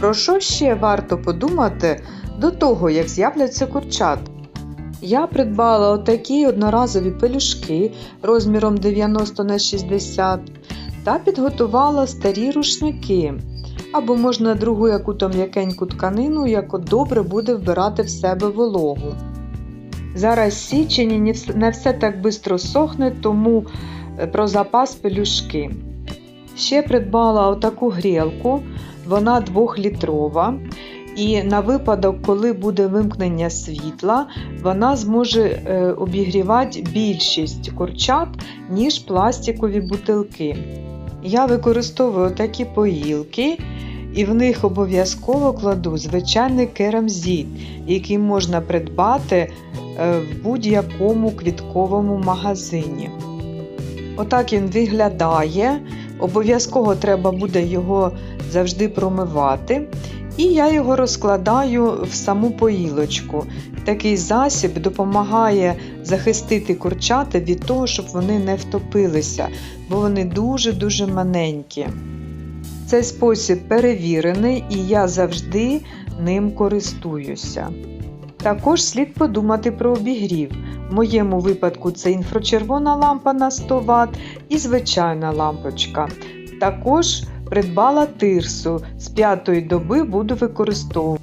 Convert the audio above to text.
Про що ще варто подумати до того, як з'являться курчат? Я придбала отакі одноразові пелюшки розміром 90 на 60 та підготувала старі рушники. Або можна другу яку-то м'якеньку тканину, яку добре буде вбирати в себе вологу. Зараз січені не все так швидко сохне, тому е, про запас пелюшки. Ще придбала отаку грілку, вона 2-літрова. І на випадок, коли буде вимкнення світла, вона зможе е, обігрівати більшість курчат, ніж пластикові бутилки. Я використовую такі поїлки, і в них обов'язково кладу звичайний керамзит, який можна придбати е, в будь-якому квітковому магазині. Отак він виглядає. Обов'язково треба буде його завжди промивати. І я його розкладаю в саму поїлочку. Такий засіб допомагає захистити курчата від того, щоб вони не втопилися, бо вони дуже-дуже маленькі. Цей спосіб перевірений і я завжди ним користуюся. Також слід подумати про обігрів. В моєму випадку це інфрачервона лампа на 100 Вт і звичайна лампочка. Також придбала тирсу з п'ятої доби буду використовувати.